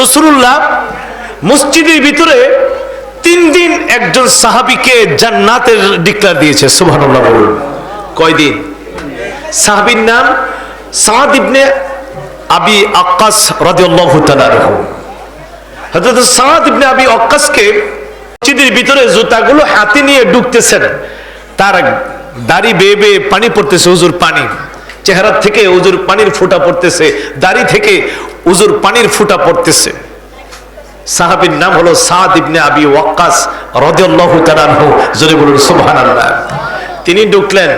রসুল্লাহ মসজিদের ভিতরে তিন দিন একজন সাহাবিকে জান্নাতের ডিক্লার দিয়েছে, সুবহানাল্লাহ বলুন। কয়দিন? সাহাবির নাম সাদ ইবনে আবি আক্কাস রাদিয়াল্লাহু তাআলা আনহু। হযরত ইবনে আবি আক্কাসকে মসজিদের ভিতরে জুতাগুলো হাতে নিয়ে ঢুকতেছেন। তার দাড়ি বেয়ে বেয়ে পানি পড়তেছে, হুজুর পানি। চেহারা থেকে হুজুর পানির ফোঁটা পড়তেছে, দাড়ি থেকে হুজুর পানির ফোঁটা পড়তেছে। সাহাবীর নাম হলো সাদ ইবনে আবি ওয়াক্কাস রাদিয়াল্লাহু তাআলা আনহু। জোরে বলুন, সুবহানাল্লাহ। তিনি ঢুকলেন।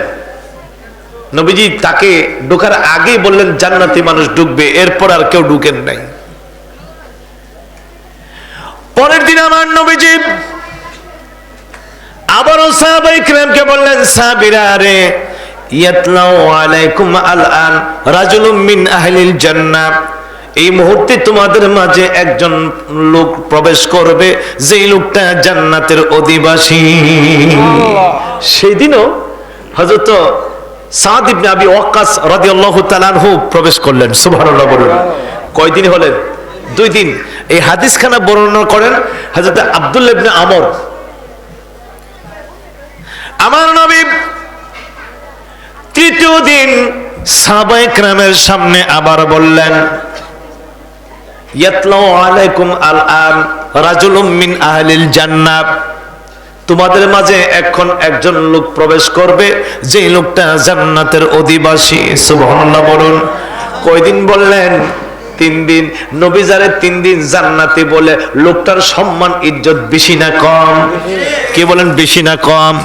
নবীজি তাকে ঢোকার আগেই বললেন, জান্নাতি মানুষ ঢুকবে, এরপর আর কেউ ঢুকেন নাই। পরের দিন আমার নবীজি আবারও সাহাবাই কিরামকে বললেন, সাহাবীরা রে ইয়াতলাউ আলাইকুম আলআন রাজুলুম মিন আহলিল জান্নাহ। এই মুহূর্তে তোমাদের মাঝে একজন লোক প্রবেশ করবে যেই লোকটা জান্নাতের অধিবাসী। সেদিনও হযরত সাদ ইবনে আবি ওয়াক্কাস রাদিয়াল্লাহু তাআলা আনহু প্রবেশ করলেন সুবহানাল্লাহ বলুন। কয়দিন হলেন? দুই দিন। এই হাদিসখানা বর্ণনা করেন হযরত আব্দুল্লাহ ইবনে আমর। আমার নবী তৃতীয় দিন সাবাই ক্রামের সামনে আবার বললেন আলাইকুম তোমাদের মাঝে এখন একজন লোক প্রবেশ করবে, যেই লোকটা জান্নাতের অধিবাসী, সুবহানাল্লাহ বলুন। কয়দিন বললেন? তিন দিন, নবী যারে তিন দিন জান্নাতি বলে, লোকটার সম্মান, ইজ্জত বেশি না কম? কে বলেন বেশি না কম?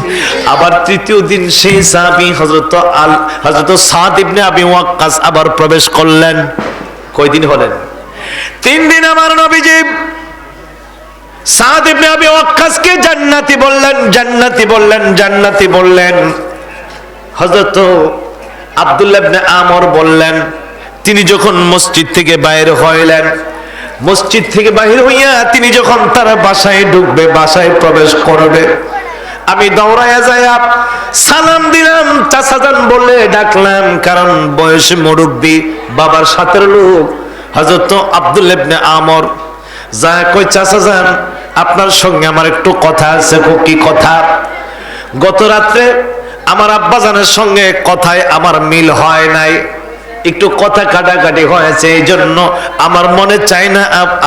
আবার তৃতীয় দিন সেই সাহাবী হযরত আল, হযরত সাদ ইবনে আবি ওয়াক্কাস আবার প্রবেশ করলেন। কয়দিন হলেন? তিন দিন আমার নবীজি সাদ ইবনে আবি ওয়াক্কাসকে জান্নাতি বললেন জান্নাতি বললেন জান্নাতি বললেন। হযরত আব্দুল্লাহ ইবনে আমর বললেন তিনি যখন মসজিদ থেকে বাইরে হইলেন, মসজিদ থেকে বাহির হইয়া তিনি যখন তার বাসায় ঢুকবে, বাসায় প্রবেশ করবে, আমি দৌড়াইয়া যাইয়া সালাম দিলাম, চাচাজান বলে ডাকলাম, কারণ বয়সে মুরব্বী, বাবার সাথের লোক, হযরত আব্দুল ইবনে আমর। যা কই চাচা যান আপনার সঙ্গে আমার একটু কথা আছে কি কথা? গত রাত্রে আমার আব্বাজানের সঙ্গে কথায় আমার মিল হয় নাই। একটু কথা কাটাকাটি হয়েছে, এই জন্য আমার মনে চাই না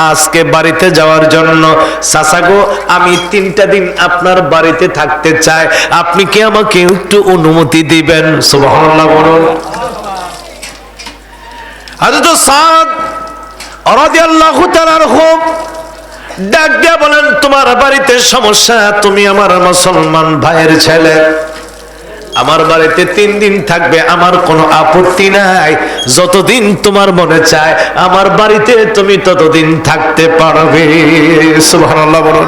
আজকে বাড়িতে যাওয়ার জন্য। চাচাগো আমি তিনটা দিন আপনার বাড়িতে থাকতে চাই। আপনি কি আমাকে একটু অনুমতি দিবেন? সুবহানাল্লাহ ডাক দিয়া বলেন, তোমার বাড়িতে সমস্যা, তুমি আমার মুসলমান ভাইয়ের ছেলে। আমার বাড়িতে তিন দিন থাকবে, আমার কোনো আপত্তি নাই। যতদিন তোমার মনে চায়, আমার বাড়িতে তুমি ততদিন থাকতে পারবে। সুবহানাল্লাহ বলুন।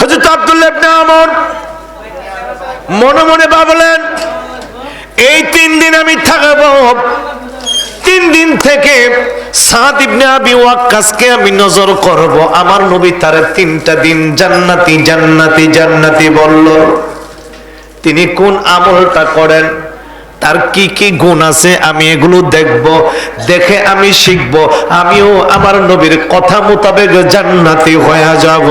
হযরত আব্দুল্লাহ ইবনে আমর মনে মনে ভাবলেন, এই তিন দিন আমি থাকব। তিন দিন থেকে সাদ ইবনে আবি ওয়াক্কাসকে আমি নজর করব। আমার নবী তার তিনটা দিন জান্নাতি জান্নাতি জান্নাতি বলল। তিনি কোন আমলটা করেন? তার কি কি গুণ আছে? আমি এগুলো দেখব, দেখে আমি শিখব। আমিও আমার নবীর কথা মোতাবেক জান্নাতি হয়ে যাব।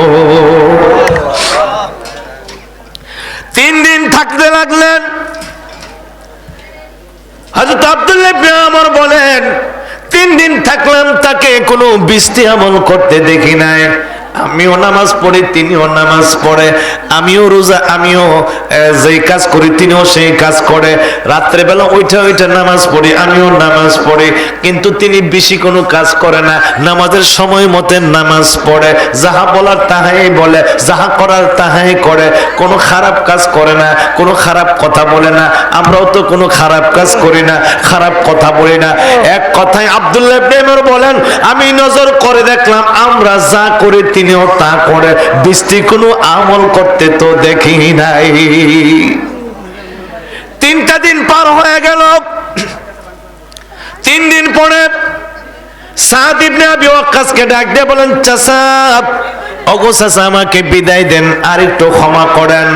তিন দিন থাকতে লাগলেন। হযরত আব্দুল্লাহ আমর বলেন, তিন দিন থাকলাম তাকে কোনো বৃষ্টি আমল করতে দেখি নাই। আমিও নামাজ পড়ি, তিনিও নামাজ পড়ে। আমিও রোজা, আমিও যেই কাজ করি, তিনিও সেই কাজ করে। রাত্রে বেলা ওইটা ওইটা নামাজ পড়ি, আমিও নামাজ পড়ি। কিন্তু তিনি বেশি কোনো কাজ করে না। নামাজের সময় মতে নামাজ পড়ে। যাহা বলার তাহাই বলে, যাহা করার তাহাই করে। কোনো খারাপ কাজ করে না, কোনো খারাপ কথা বলে না। আমরাও তো কোনো খারাপ কাজ করি না, খারাপ কথা বলি না। এক কথায় আব্দুল্লাহ প্রেমর বলেন, আমি নজর করে দেখলাম, আমরা যা করি তিনিও তা করে বৃষ্টি কোনো আমল করতে তো দেখি নাই। তিনটা দিন পার হয়ে গেল। তিন দিন পরে সাদ ইবনে আবি ওয়াক্কাসকে ডাক দিয়ে বলেন চাচা ওগো চাচা, আমাকে বিদায় দেন আর একটু ক্ষমা করেন।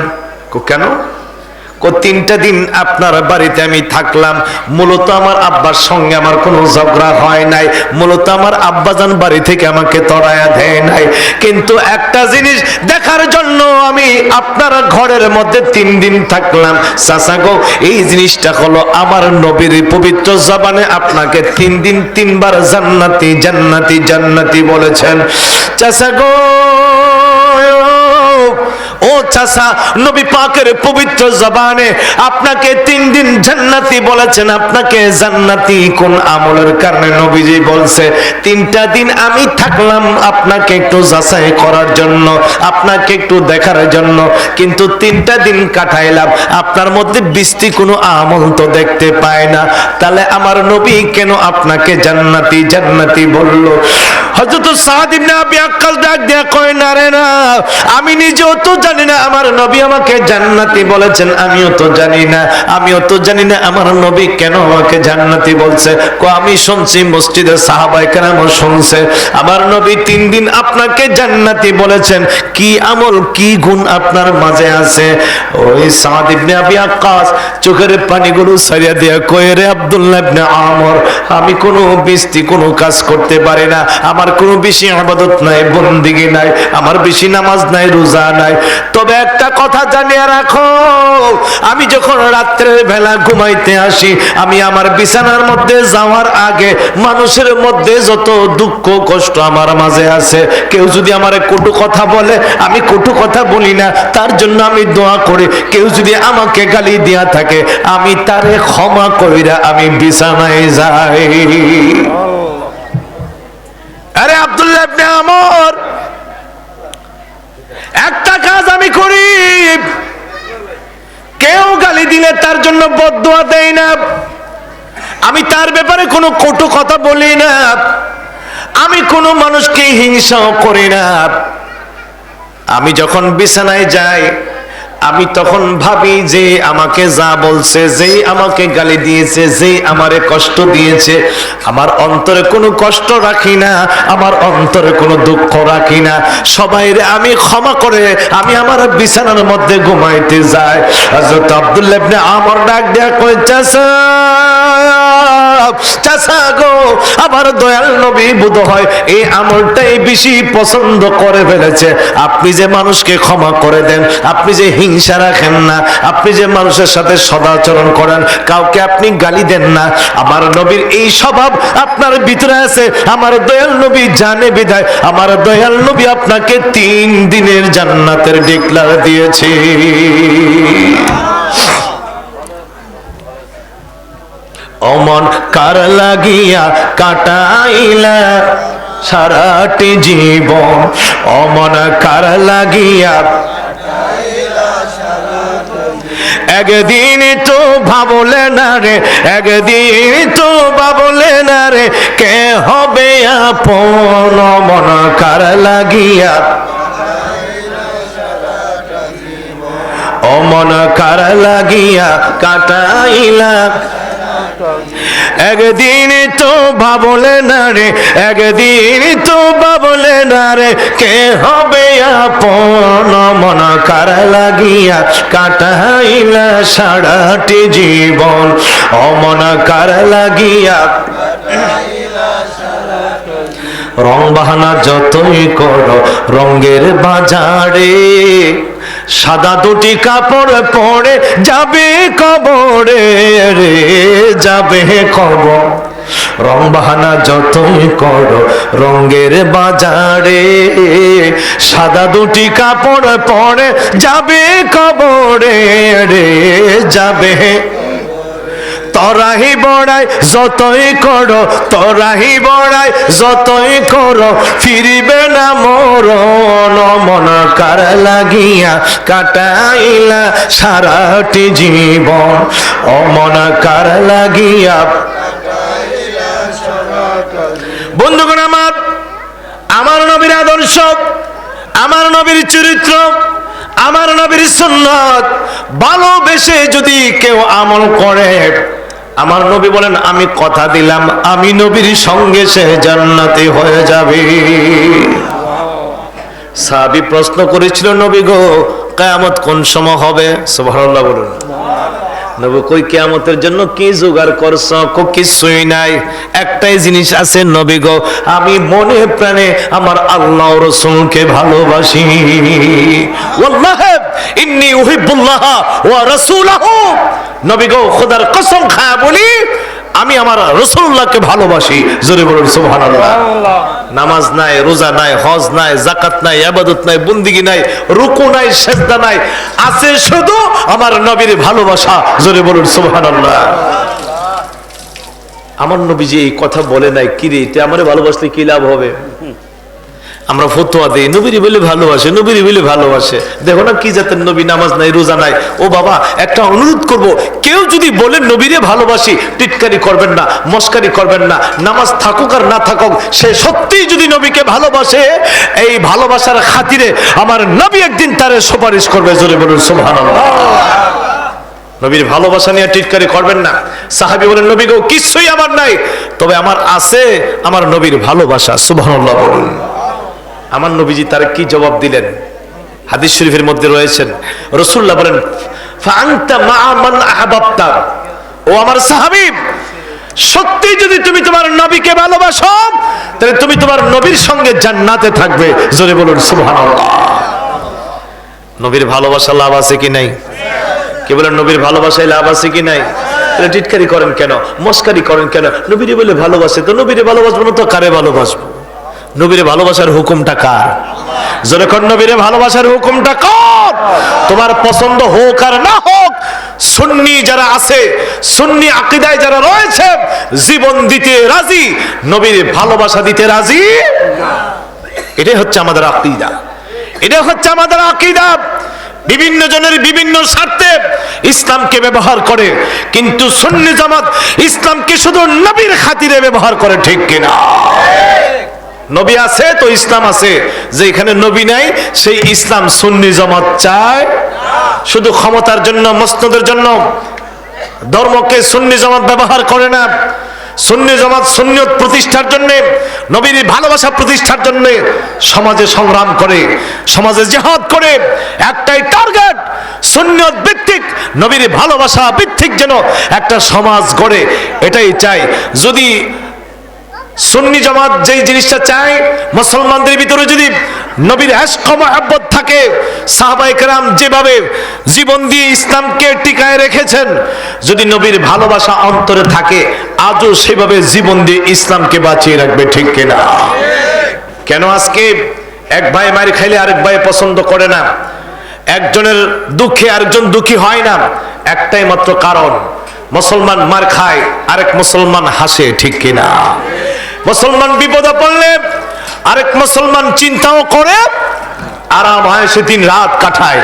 কেন? কো, তিনটা দিন আপনার বাড়িতে আমি থাকলাম। মূলত আমার আব্বার সঙ্গে আমার কোনো ঝগড়া হয় নাই। মূলত আমার আব্বাজান বাড়ি থেকে আমাকে তড়ায়া দেয় নাই। কিন্তু একটা জিনিস দেখার জন্য আমি আপনার ঘরের মধ্যে তিন দিন থাকলাম। চাচা গো, এই জিনিসটা হলো আমার নবীর পবিত্র জবানে আপনাকে তিন দিন তিনবার জান্নাতি জান্নাতি জান্নাতি বলেছেন। চাচা গো ও নবী পাকের পবিত্র জবানে আপনাকে তিন দিন জান্নাতি বলেছেন, আপনাকে জান্নাতি কোন আমলের কারণে নবীজি বলছে, তিনটা দিন আমি থাকলাম আপনাকে একটু যাচাই করার জন্য, আপনাকে একটু দেখার জন্য, কিন্তু তিনটা দিন কাটাইলাম, আপনার মধ্যে বৃষ্টি কোনো আমল তো দেখতে পায় না, তাহলে আমার নবী কেন আপনাকে জান্নাতি জান্নাতি বলল? হযরত সাদ ইবনে ডাক দেয়া কয়, না রে না, আমি নিজেও তো জানি না, আমার নবী আমাকে জান্নাতি বলেছেন, আমিও তো জানি না, আমিও তো জানি না, আমার নবী কেন আমাকে জান্নাতি বলছে? কো, আমি শুনছি, মসজিদের সাহাবায়ে কেরাম শুনছে। আমার নবী তিন দিন আপনাকে জান্নাতি বলেছেন, কি আমল, কি গুণ আপনার মাঝে আছে? ওই সাদ ইবনে আবি আক্কাস চোখের পানিগুলো সারিয়া দিয়া কয়ে, রে আব্দুল্লাহ ইবনে আমর, আমি কোনো বৃষ্টি, কোনো কাজ করতে পারি না, আমার কোনো বেশি আবাদত নাই, বন্দিগি নাই, আমার বেশি নামাজ নাই, রোজা নাই। তবে একটা কথা জানিয়ে রাখো আমি যখন রাত্রের বেলা ঘুমাইতে আসি আমি আমার বিছানার মধ্যে যাওয়ার আগে মানুষের মধ্যে যত দুঃখ কষ্ট আমার মাঝে আছে কেউ যদি আমার কটু কথা বলে আমি কটু কথা বলি না তার জন্য আমি দোয়া করি। কেউ যদি আমাকে গালি দিয়া থাকে আমি তারে ক্ষমা কইরা আমি বিছানায় যাই। আরে আব্দুল্লাহ ইবনে আমর একটা কাজ আমি করি কেউ গালি দিলে তার জন্য বদুয়া দেয় না। আমি তার ব্যাপারে কোনো কটু কথা বলি না। আমি কোনো মানুষকে হিংসাও করি না। আমি যখন বিছানায় যাই আমি তখন ভাবি যে আমাকে যা বলছে, যেই আমাকে গালি দিয়েছে, যেই আমারে কষ্ট দিয়েছে, আমার অন্তরে কোনো কষ্ট রাখি না, আমার অন্তরে কোনো দুঃখ রাখি না। সবাই আমি ক্ষমা করে, আমি আমার বিছানার মধ্যে ঘুমাইতে যাই। হযরত আব্দুল্লাহ ইবনে আমর ডাক দেয়া কই চাচা গো দয়াল নবী হয়, এই আমলটাই বেশি পছন্দ করে ফেলেছে। আপনি যে মানুষকে ক্ষমা করে দেন, আপনি যে হিংসা রাখেন না, আপনি যে মানুষের সাথে সদাচরণ করেন, কাউকে আপনি গালি দেন না। আমার নবীর এই স্বভাব আপনার ভিতরে আছে। আমার দয়াল নবী জানে বিদায়। আমার দয়াল নবী আপনাকে তিন দিনের জান্নাতের ডিক্লার দিয়েছে। অমন কার লাগিয়া কাটাইলা? সারাটি জীবন অমন কার লাগিয়া একদিন তো ভাবলে না রে, একদিন তো ভাবলে না রে, কে হবে আপন? মন কার লাগিয়া অমন কার লাগিয়া কাটাইলা? একদিন তো ভাবলে না রে, একদিন তো ভাবলে না রে, কে হবে আপন? মন কার লাগিয়া কাটাইলা সারাটি জীবন? অমন কার লাগিয়া রং বাহানা যতই করো, রঙের বাজারে সাদা দুটি কাপড় পরে যাবে কবরে রে, যাবে কবর। রং বাহানা যতই করো, রঙের বাজারে সাদা দুটি কাপড় পরে যাবে কবরে রে, যাবে তরাহি বড়াই যতই করো, তরাহি বড়াই যতই করো, ফিরিবে না মোর মন কার লাগিয়া কাটাইলা সারাটি জীবন। অমন কার লাগিয়া বন্ধুগণ আমার আমার নবীর আদর্শ, আমার নবীর চরিত্র, আমার নবীর সুন্নত, ভালোবেসে যদি কেউ আমল করে আমার নবী বলেন, আমি কথা দিলাম, আমি নবীর সঙ্গে সে জান্নাতি হয়ে যাবে। সাহাবী প্রশ্ন করেছিল, নবী গো, কেয়ামত কোন সময় হবে? সুবহানাল্লাহ বলুন। নবী কই, কেয়ামতের জন্য কি জোগাড় করছ? কো কিছুই নাই। একটাই জিনিস আছে, নবী গো, আমি মনে প্রাণে আমার আল্লাহ রসুলকে ভালোবাসি। ওয়াল্লাহি, ইন্নী উহিব্বুল্লাহ ওয়া রাসূলাহু। নবী গো খোদার কসম খায়া বলি আমি আমার রসুল্লাহকে ভালোবাসি। জোরে বলুন সুবহানাল্লাহ। নামাজ নাই রোজা নাই হজ নাই জাকাত নাই আবাদত নাই বন্দিগি নাই রুকু নাই সেজদা নাই আছে শুধু আমার নবীর ভালোবাসা। জোরে বলুন সুবহানাল্লাহ। আমার নবী যে এই কথা বলে নাই কি রে এটা আমারে ভালোবাসলে কি লাভ হবে? আমরা ফতোয়া দিই। নবীর বলে ভালোবাসে, নবীর বলে ভালোবাসে। দেখো না কি জাতের নবী, নামাজ নাই, রোজা নাই। ও বাবা, একটা অনুরোধ করব, কেউ যদি বলে নবীরে ভালোবাসি, টিটকারি করবেন না, মস্কারি করবেন না, নামাজ থাকুক আর না থাকুক, সে সত্যিই যদি নবীকে ভালোবাসে, এই ভালোবাসার খাতিরে আমার নবী একদিন তারে সুপারিশ করবে, জোরে বলুন, সুবহানাল্লাহ। নবীর ভালোবাসা নিয়ে টিটকারি করবেন না। সাহাবি বলেন, নবী গো, কিছুই আমার নাই, তবে আমার আছে আমার নবীর ভালোবাসা। সুবহানাল্লাহ বলুন। আমার নবীজি তার কি জবাব দিলেন? হাদিস শরীফের মধ্যে রয়েছেন রসুল্লাহ বলেন ও আমার সাহাবী সত্যি যদি তুমি তোমার নবীকে ভালোবাসো, তাহলে তুমি তোমার নবীর সঙ্গে থাকবে। জোরে বলুন নবীর ভালোবাসা লাভ আছে কি নাই? কে নবীর ভালোবাসায় লাভ আছে কি নাই? টিটকারি করেন কেন? মস্কারি করেন কেন? নবীরে বলে ভালোবাসে তো নবীরে ভালোবাসবো না তো কারে ভালোবাসবো? নবীরে ভালোবাসার হুকুমটা কার? যখন নবীরে ভালোবাসার হুকুমটা কর, তোমার পছন্দ হোক আর না হোক, সুন্নি যারা আছে, সুন্নি আকিদায় যারা রয়েছে, জীবন দিতে রাজি, নবীর ভালোবাসা দিতে রাজি? এটাই হচ্ছে আমাদের আকিদা। এটা হচ্ছে আমাদের আকিদা। বিভিন্ন জনের বিভিন্ন স্বার্থে ইসলামকে ব্যবহার করে, কিন্তু সুন্নি জামাত ইসলামকে শুধু নবীর খাতিরে ব্যবহার করে, ঠিক কিনা? নবী আছে, তো ইসলাম আছে। যে এখানে নবী নাই, সেই ইসলাম সুন্নি জামাত চায়। শুধু ক্ষমতার জন্য, মসনদের জন্য। ধর্মকে সুন্নি জামাত ব্যবহার করে না। সুন্নি জামাত সুন্নিয়ত প্রতিষ্ঠার জন্য, নবীর ভালোবাসা প্রতিষ্ঠার জন্য সমাজে সংগ্রাম করে, সমাজে জেহাদ করে। একটাই টার্গেট, সুন্নিয়ত ভিত্তিক, নবীর ভালোবাসা ভিত্তিক যেন একটা সমাজ গড়ে। এটাই চাই। যদি সুন্নি জামাত যেই জিনিসটা চায়, মুসলমানদের ভিতরে যদি নবীর এশক মহাব্বত থাকে সাহাবাই কেরাম যেভাবে জীবন দিয়ে ইসলামকে টিকায় রেখেছেন, যদি নবীর ভালোবাসা অন্তরে থাকে, আজও সেভাবে জীবন দিয়ে ইসলামকে বাঁচিয়ে রাখবে, ঠিক কিনা? কেন আজকে এক ভাই মারি খাইলে আরেক ভাই পছন্দ করে না? একজনের দুঃখে আরেকজন দুঃখী হয় না? একটাই মাত্র কারণ, মুসলমান মার খায়, আরেক মুসলমান হাসে, ঠিক কিনা? মুসলমান বিপদে পড়লে আরেক মুসলমান চিন্তাও করে আরাম হয় সে দিন রাত কাটায়।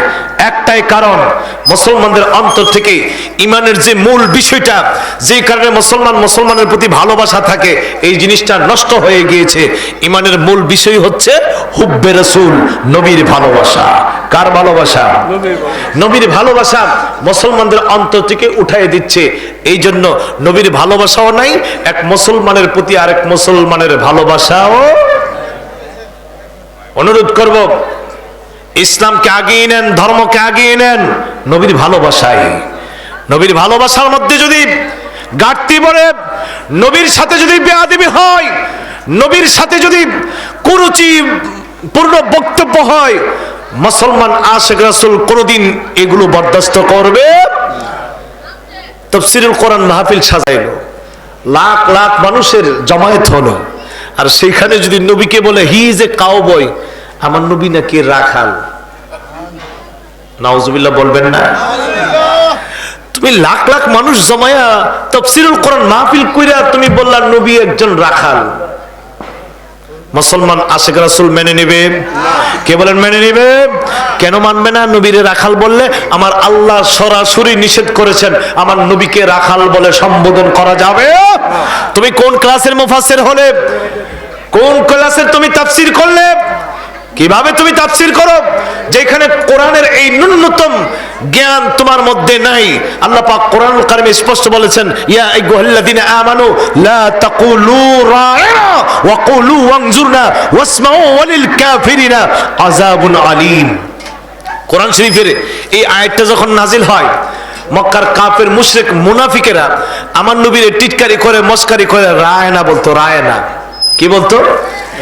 একটাই কারণ, মুসলমানদের অন্তর থেকে ইমানের যে মূল বিষয়টা, যে কারণে মুসলমান মুসলমানের প্রতি ভালোবাসা থাকে, এই জিনিসটা নষ্ট হয়ে গিয়েছে। ইমানের মূল বিষয় হচ্ছে হুব্বে রসুল, নবীর ভালোবাসা। কার ভালোবাসা? নবীর ভালোবাসা মুসলমানদের অন্তর থেকে উঠাই দিচ্ছে। এই জন্য নবীর ভালোবাসাও নাই, এক মুসলমানের প্রতি আরেক মুসলমানের ভালোবাসাও। অনুরোধ করব ইসলামকে আগিয়ে নেন, ধর্মকে আগিয়ে নেন, নবীর ভালোবাসায়। নবীর ভালোবাসার মধ্যে যদি ঘাটতি পড়ে, নবীর সাথে যদি বেয়াদিবি হয়, নবীর সাথে যদি কুরুচি পূর্ণ বক্তব্য হয়, মুসলমান আশেখ রাসুল কোনোদিন এগুলো বরদাস্ত করবে? তফসিরুল কোরআন মাহফিল সাজাইল। লাখ লাখ মানুষের জমায়েত হলো। আর সেইখানে যদি নবীকে বলে he is a cow boy আমার নবী নাকি রাখাল। নাউজুবিল্লাহ বলবেন না? তুমি লাখ লাখ মানুষ জমায়া তফসিরুল কোরআন মাহফিল কইরা তুমি বললা নবী একজন রাখাল। মুসলমান আশেখ রাসুল মেনে নেবে? কে বলেন মেনে নেবে? কেন মানবে না? নবীরে রাখাল বললে আমার আল্লাহ সরাসরি নিষেধ করেছেন, আমার নবীকে রাখাল বলে সম্বোধন করা যাবে। তুমি কোন ক্লাসের মুফাসসির হলে, কোন ক্লাসের তুমি তাফসীর করলে কীভাবে তুমি তাফসীর করো? যেখানে কোরআনের এই ন্যূনতম জ্ঞান তোমার মধ্যে নাই। আল্লাহ পাক কোরআনুল কারিমে স্পষ্ট বলেছেন, ইয়া আইয়ুহাল্লাযিনা আমানু লা তাকুলু রাইনা ওয়া কুলু ওয়ানজুরনা ওয়াসমাউ ওয়ালিল কাফিরিনা আযাবুন আলীম। কোরআন শরীফের এই আয়াতটা যখন নাজিল হয়, মক্কার কাপের মুশরিক মুনাফিকেরা আমার নবীর টিটকারি করে, মস্কারি করে রায়না বলতো রায়না কি বলতো?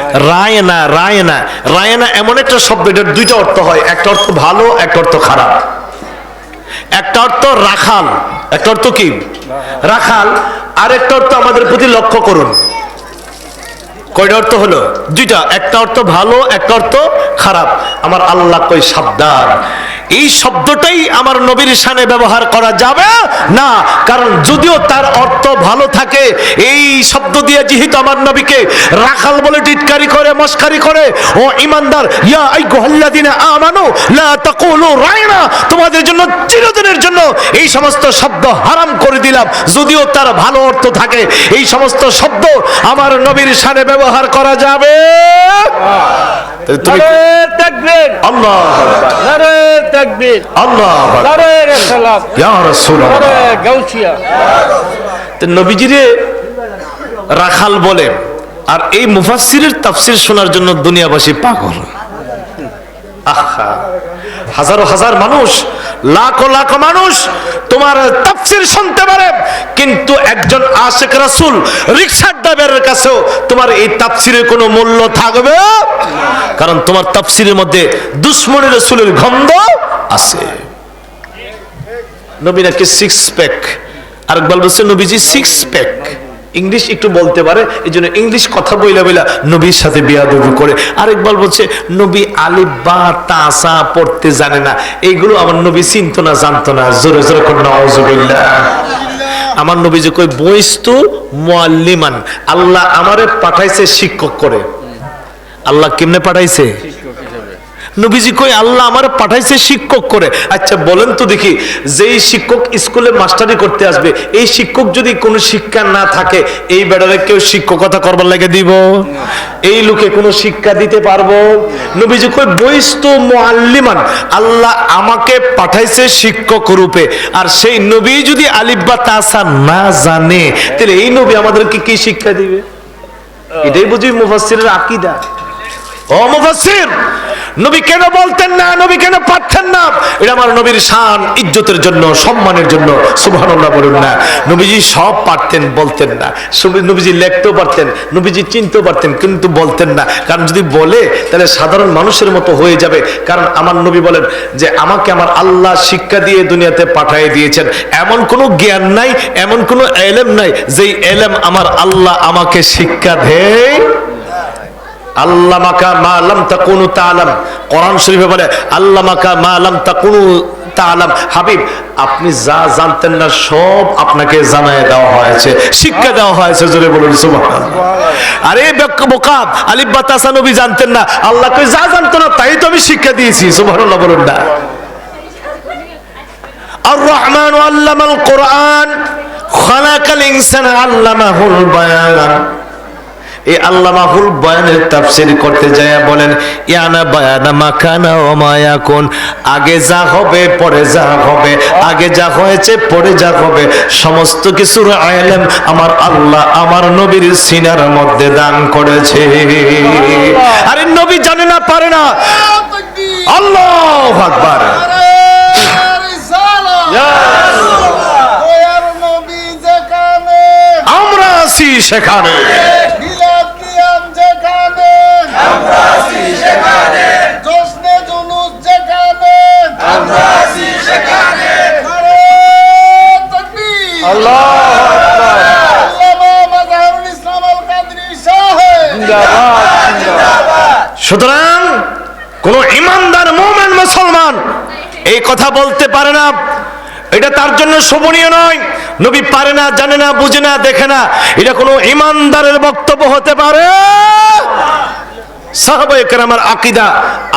রায়না রায়না। রায়না এমন একটা শব্দ এটার দুইটা অর্থ হয়। একটা অর্থ ভালো, একটা অর্থ খারাপ। একটা অর্থ রাখাল, একটা অর্থ কি? রাখাল। আর একটা অর্থ আমাদের প্রতি লক্ষ্য করুন। কয়টা অর্থ হলো? দুইটা। একটা অর্থ ভালো, একটা অর্থ খারাপ। আমার আল্লাহ কই সাবধান। এই শব্দটাই আমার নবীর সানে ব্যবহার করা যাবে না। কারণ যদিও তার অর্থ ভালো থাকে, এই শব্দ দিয়ে যেহেতু আমার নবীকে রাখাল বলে টিটকারি করে, মস্কারি করে, ও ইমানদার, ইয়া আই গোহাল্লাদিনা আমানু, লা তাকুলু রায়না, তোমাদের জন্য চিরদিনের জন্য এই সমস্ত শব্দ হারাম করে দিলাম। যদিও তার ভালো অর্থ থাকে, এই সমস্ত শব্দ আমার নবীর সানে ব্যবহার করা যাবে। তুমি আল্লাহ আল্লাহ নবীজিরে রাখাল বলে আর এই মুফাসসিরের তাফসীর শোনার জন্য দুনিয়াবাসী পাগল। আহা হাজারো হাজার মানুষ লাখো লাখো মানুষ তোমার তাফসীর শুনতে পারে, কিন্তু একজন আশেক রাসূল রিকশার ড্রাইভারের কাছেও তোমার এই তাফসীরের কোনো মূল্য থাকবে? কারণ তোমার তাফসীরের মধ্যে দুশ্মনী রাসূলের গন্ধ আছে। নবী নাকি সিক্স প্যাক আরেকবার বলছে, নবীজি সিক্স প্যাক ইংলিশ একটু বলতে পারে এই জন্য ইংলিশ কথা বইলা বইলা নবীর সাথে বিয়াদবি করে। আরেকবার বলছে, নবী আলিফ বা তাসা পড়তে জানে না। এইগুলো আমার নবী চিনতো না, জানতো না। জোরে জোরে নওয়াজুবিল্লাহ আমার নবী যে কই বইস্তু মুআল্লিমান আল্লাহ আমারে পাঠাইছে শিক্ষক করে। আল্লাহ কেমনে পাঠাইছে? নবীজি কই আল্লাহ আমার পাঠাইছে শিক্ষক করে। আচ্ছা বলেন তো দেখি যেই শিক্ষক স্কুলে মাস্টারি করতে আসবে এই শিক্ষক যদি কোনো শিক্ষা না থাকে এই বেড়ারে কেউ শিক্ষকতা করবার লাগে দিব? এই লোকে কোনো শিক্ষা দিতে পারব? নবীজি কই বইস্ত মুআল্লিমান আল্লাহ আমাকে পাঠাইছে শিক্ষক রূপে। আর সেই নবী যদি আলিফ বা তাসা না জানে তাহলে এই নবী আমাদেরকে কি শিক্ষা দিবে? এটাই বুঝি মুফাসসিরের আকীদা। ও মুফাসসির! নবী কেন বলতেন না? নবী কেন পারতেন না? এটা আমার নবীর শান, ইজ্জতের জন্য, সম্মানের জন্য, সুবহানাল্লাহ বলুন না। নবীজি সব পারতেন, বলতেন না। নবীজি লিখতেও পারতেন, নবীজি চিনতেও পারতেন, কিন্তু বলতেন না। কারণ যদি বলে, তাহলে সাধারণ মানুষের মতো হয়ে যাবে। কারণ আমার নবী বলেন যে, আমাকে আমার আল্লাহ শিক্ষা দিয়ে দুনিয়াতে পাঠিয়ে দিয়েছেন। এমন কোনো জ্ঞান নাই, এমন কোনো এলেম নাই, যেই এলেম আমার আল্লাহ আমাকে শিক্ষা দেয়। আল্লাহ মাকা মা লাম তাকুনু তাআলাম। কোরআন শরীফে বলে আল্লাহ মাকা মা লাম তাকুনু তাআলাম। হাবিব, আপনি যা জানতেন না সব আপনাকে জানায় দেওয়া হয়েছে, শিক্ষা দেওয়া হয়েছে, জোরে বলুন আরে বেক- বোকা আলিফ বা নবী জানতেন না, আল্লাহ কই যা জানতো না তাই তো আমি শিক্ষা দিয়েছি, সুবহানাল্লাহ বলুন না। আর রহমান আল্লামাল কোরআন, খালাকাল ইনসান আল্লামাহুল বায়ান। এই আল্লামাহুল বয়ানের তাফসীর করতে যায় বলেন ইয়ানা বায়ানা মাকানা ও মায়াকুন আগে যা হবে পরে যা হবে। আগে যা হয়েছে পরে যা হবে। সমস্ত কিছুর আইলেম আমার আল্লাহ আমার নবীর সিনার মধ্যে দান করেছে। আরে নবী জানে না পারে না। আল্লাহ আকবার। আমরা আছি সেখানে। সুতরাং কোন ইমানদার মোমেন মুসলমান এই কথা বলতে পারে না। এটা তার জন্য শোভনীয় নয়। নবী পারে না, জানে না, বুঝে না, দেখে না। এটা কোনো ইমানদারের বক্তব্য হতে পারে। সাহাবায়ে কেরামের আকিদা,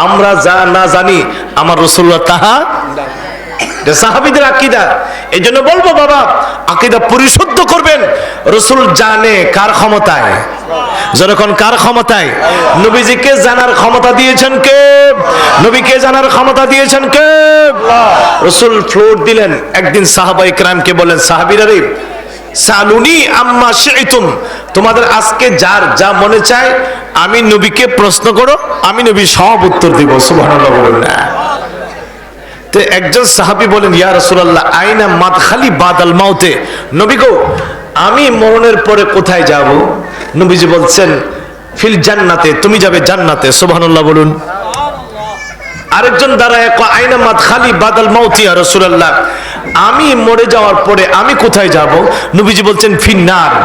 আমরা যা না জানি, আমার রসুল্লাহ তাহা সাহাবিদের আকিদা। এই জন্য বলব বাবা, আকিদা পরিশুদ্ধ করবেন। রসুল জানে কার ক্ষমতায়। যখন কার ক্ষমতায়? নবীজিকে জানার ক্ষমতা দিয়েছেন কে? নবীকে জানার ক্ষমতা দিয়েছেন কে? রসুল ফ্লোর দিলেন, একদিন সাহাবাই ক্রামকে বলেন সাহাবিরা সালুনি আম্মা শাইতুম, তোমাদের আজকে যার যা মনে চায়, আমি নবীকে প্রশ্ন করো, আমি নবী সব উত্তর দিব। সুবহানাল্লাহ বলুন না। তো একজন সাহাবী বলেন ইয়া রাসূলুল্লাহ, আইনা মাদখালি বাদাল মাউতে? নবী গো, আমি মরণের পরে কোথায় যাব? নবীজি বলছেন, ফিল জান্নাতে, তুমি যাবে জান্নাতে। সুবহানাল্লাহ বলুন। আরেকজন দাঁড়ায় মাদ খালি বাদাল আমি মরে যাওয়ার পরে আমি কোথায় যাব? নবীজি বলছেন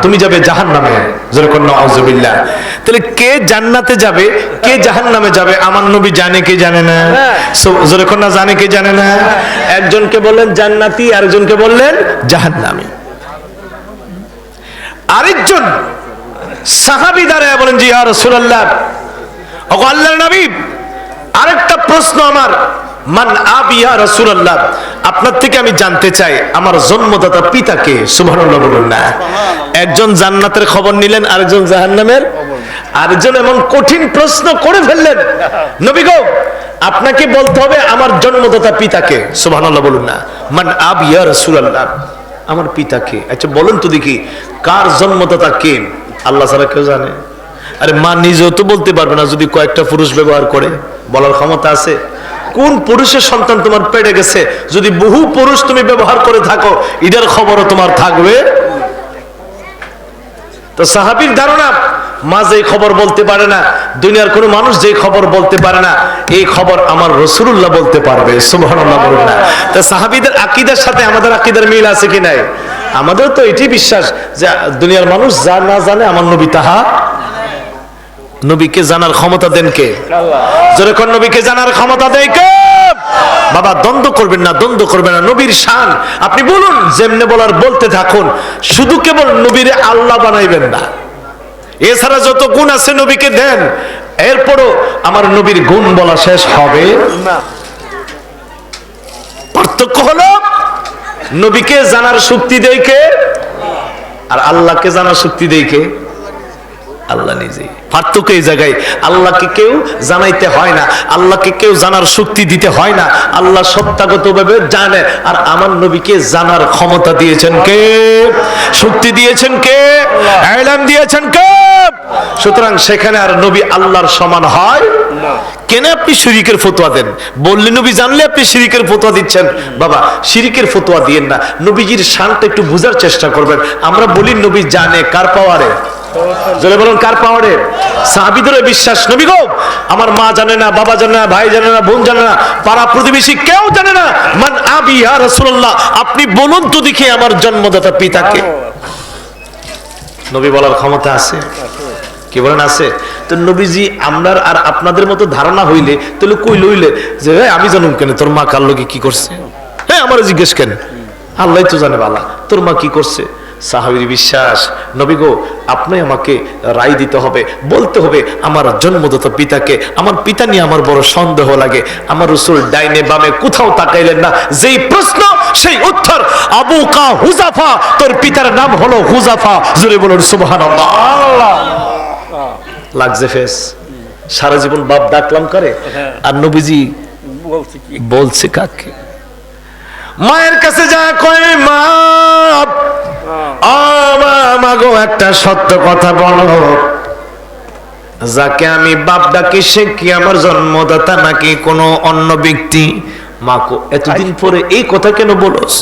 তুমি যাবে তাহলে কে জান্নাতে যাবে, কে জাহান যাবে, আমার নবী জানে কে জানে না? যেরকম না জানে কে জানে না? একজনকে বললেন, জান্নাতি, আরেকজনকে বললেন জাহান আরেকজন সাহাবি দাঁড়ায় বলেন, জি আর রসুলাল্লাহ। ও আল্লাহর নবী, আরেকটা প্রশ্ন আমার, মান আবিয়া রাসূলুল্লাহ? আপনার থেকে আমি জানতে চাই, আমার জন্মদাতা পিতাকে সুবহানাল্লাহ বলুন না। একজন জান্নাতের খবর নিলেন, আরেকজন জাহান্নামের। আরেকজন এমন কঠিন প্রশ্ন করে ফেললেন। নবী গো, আপনাকে বলতে হবে, আমার জন্মদাতা পিতাকে সুবহানাল্লাহ বলুন না। মান আবিয়া রাসূলুল্লাহ। আমার পিতাকে আচ্ছা বলুন তো দেখি, কার জন্মদাতা কে? আল্লাহ ছাড়া কেউ জানে। আরে মা নিজেও তো বলতে পারবে না যদি কয়েকটা পুরুষ ব্যবহার করে। বলার ক্ষমতা আছে। কোন পুরুষের সন্তান তোমার পেটে গেছে? যদি বহু পুরুষ তুমি ব্যবহার করে থাকো, এটার খবরও তোমার থাকবে। তো সাহাবির ধারণা, মা যে খবর বলতে পারে না, দুনিয়ার কোনো মানুষ যে খবর বলতে পারে না, এই খবর আমার রসুল্লাহ বলতে পারবে। সুবহানাল্লাহ না। সাহাবিদের আকিদার সাথে আমাদের আকিদার মিল আছে কি নাই? আমাদের তো এটি বিশ্বাস। যে দুনিয়ার মানুষ যা না জানে, আমার নবী তাহা নবীকে জানার ক্ষমতা দেন কে? যেরকম নবীকে জানার ক্ষমতা দেয় কে? বাবা, দ্বন্দ্ব করবেন না, দ্বন্দ্ব করবেন না। নবীর শান, আপনি বলুন, যেমনে বলার বলতে থাকুন, শুধু কেবল নবীরে আল্লাহ বানাইবেন না। এছাড়া যত গুণ আছে নবীকে দেন, এরপরও আমার নবীর গুণ বলা শেষ হবে। না পার্থক্য হলো, নবীকে জানার শক্তি দেয় কে? আর আল্লাহকে জানার শক্তি দেয় কে? আল্লাহ নিজেই পার্থক্য এই জায়গায়, আল্লাহকে কেউ জানাইতে হয় না, আল্লাহকে কেউ জানার শক্তি দিতে হয় না। আল্লাহ সত্যাগত ভাবে জানে, আর আমার নবীকে জানার ক্ষমতা দিয়েছেন কে? শক্তি দিয়েছেন কে? এলাম দিয়েছেন কে? সুতরাং সেখানে আর নবী আল্লাহর সমান হয় কেন আপনি শিরিকের ফতোয়া দেন? বললে নবী, জানলে আপনি শিরিকের ফতোয়া দিচ্ছেন। বাবা, শিরিকের ফতোয়া দিয়েন না। নবীজির শানটা একটু বোঝার চেষ্টা করবেন। আমরা বলি, নবী জানে কার পাওয়ারে। বলুন কার পাওয়ারে? বিশ্বাস। নবী গো আমার মা জানে না বাবা জানে না ভাই জানে না বোন জানে না পাড়া প্রতিবেশী কেউ জানে না। মান রাসূলুল্লাহ আপনি বলুন তো দেখি আমার জন্মদাতা পিতাকে নবী বলার ক্ষমতা আছে? কি বলেন আছে। তো নবীজি আমরার আর আপনাদের মতো ধারণা হইলে তাহলে কই লইলে? যে "এই, আমি জানুম কেন? তোর মা কার লোকে কি করছে? হ্যাঁ আমার জিজ্ঞেস কেন? আল্লাহ তো জানে বালা তোর মা কি করছে? সাহাবির বিশ্বাস নবী গো আপনি আমাকে রায় দিতে হবে বলতে হবে আমার জন্মদাতা পিতাকে আমার পিতা নিয়ে আমার বড় সন্দেহ লাগে। আমার রসুল ডাইনে বামে কোথাও তাকাইলেন না। যেই প্রশ্ন সেই উত্তর আবু কা হুজাফা তোর পিতার নাম হলো হুজাফা। জুড়ে বলুন সুবহানাল্লাহ। আল্লাহ। লাগছে ফেস। সারা জীবন বাপ ডাকলাম করে? হ্যাঁ। আর নবীজি বলছে কাকে? মায়ের কাছে যা কয় মা মাগো একটা সত্য কথা বলো। যাকে আমি বাপ ডাকি সে কি আমার জন্মদাতা নাকি কোনো অন্য ব্যক্তি? মাকো এতদিন পরে এই কথা কেন বলোস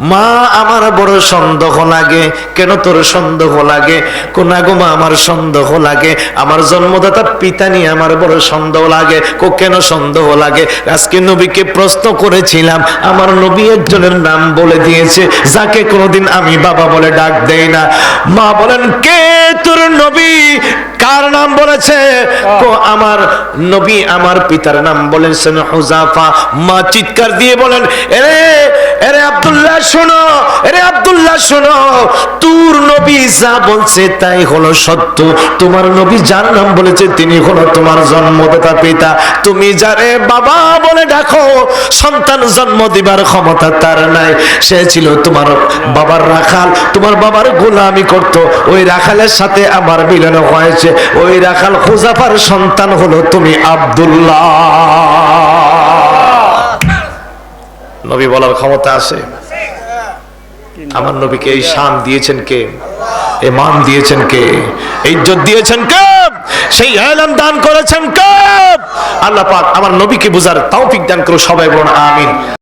মা, আমার বড় সন্দেহ লাগে। কেন তোর সন্দেহ লাগে? কোন গো মা, আমার সন্দেহ লাগে। আমার জন্মদাতা পিতা নিয়ে আমার বড় সন্দেহ লাগে। কো, কেন সন্দেহ লাগে? আজকে নবীকে প্রশ্ন করেছিলাম। আমার নবী একজনের নাম বলে দিয়েছে, যাকে কোনোদিন আমি বাবা বলে ডাক দেই না। মা বলেন, কে তোর নবী? কার নাম বলেছে? কো, আমার নবী আমার পিতার নাম বলেছেন হুজাফা। মা চিৎকার দিয়ে বলেন, এরে এরে আব্দুল্লাহ, শোনো, এরে আব্দুল্লাহ, শোনো, তোর নবী যা বলছে তাই হলো সত্য। তোমার নবী যার নাম বলেছে তিনি হলো তোমার জন্মদাতা পিতা। তুমি যারে বাবা বলে ডাকো, সন্তান জন্ম দিবার ক্ষমতা তার নাই। সে ছিল তোমার বাবার রাখাল, তোমার বাবার গোলামি করত। ওই রাখালের সাথে আমার মিলন হয়েছে। ওই রাখাল খুজাফার সন্তান হলো তুমি আব্দুল্লাহ। নবী বলার ক্ষমতা আছে। আমার নবীকে এই শান দিয়েছেন কে? এই মান দিয়েছেন কে? ইজ্জত দিয়েছেন কে? সেই এলান দান করেছেন কে? আল্লাহ পাক আমার নবীকে বুঝার তৌফিক দান করো সবাই বলুন, আমিন।